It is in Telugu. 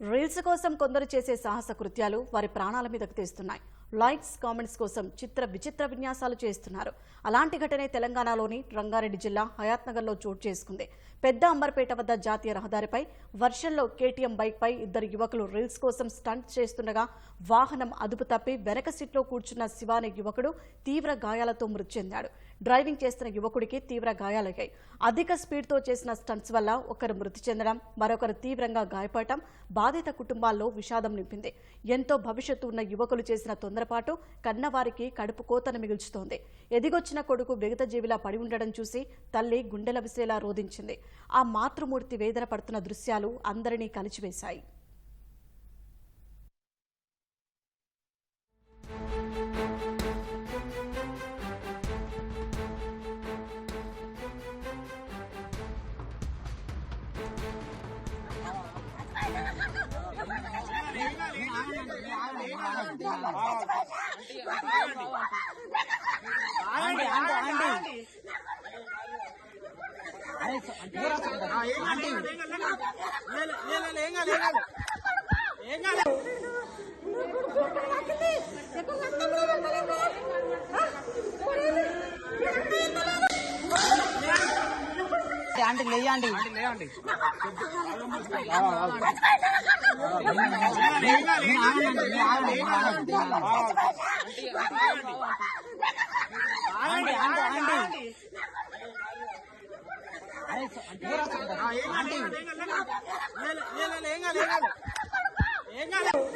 రీల్స్ కోసం కొందరు చేసే సాహస కృత్యాలు వారి ప్రాణాల మీదకు తెస్తున్నాయి. లైక్స్ కామెంట్స్ కోసం చిత్ర విచిత్ర విన్యాసాలు చేస్తున్నారు. అలాంటి ఘటనే తెలంగాణలోని రంగారెడ్డి జిల్లా హయాత్నగర్లో చోటు చేసుకుంది. పెద్ద అంబర్పేట వద్ద జాతీయ రహదారిపై వర్షంలో కేటీఎం బైక్పై ఇద్దరు యువకులు రీల్స్ కోసం స్టంట్ చేస్తుండగా వాహనం అదుపు తప్పి వెనక సీట్లో కూర్చున్న శివాని యువకుడు తీవ్ర గాయాలతో మృతి చెందాడు. డ్రైవింగ్ చేస్తున్న యువకుడికి తీవ్ర గాయాలయ్యాయి. అధిక స్పీడ్తో చేసిన స్టంట్స్ వల్ల ఒకరు మృతి చెందడం మరొకరు తీవ్రంగా గాయపడటం బాధిత కుటుంబాల్లో విషాదం నింపింది. ఎంతో భవిష్యత్తు ఉన్న యువకులు చేసిన తొందరపాటు కన్నవారికి కడుపు కోతను మిగుల్చుతోంది. ఎదిగొచ్చిన కొడుకు విగత జీవిలా పడి ఉండడం చూసి తల్లి గుండెల విసేలా రోధించింది. ఆ మాతృమూర్తి వేదన పడుతున్న దృశ్యాలు అందరినీ కలిచివేశాయి ఏం కాలేదు ఏం కాలేదు ఆంటీ లేయండి Aku nggak tahu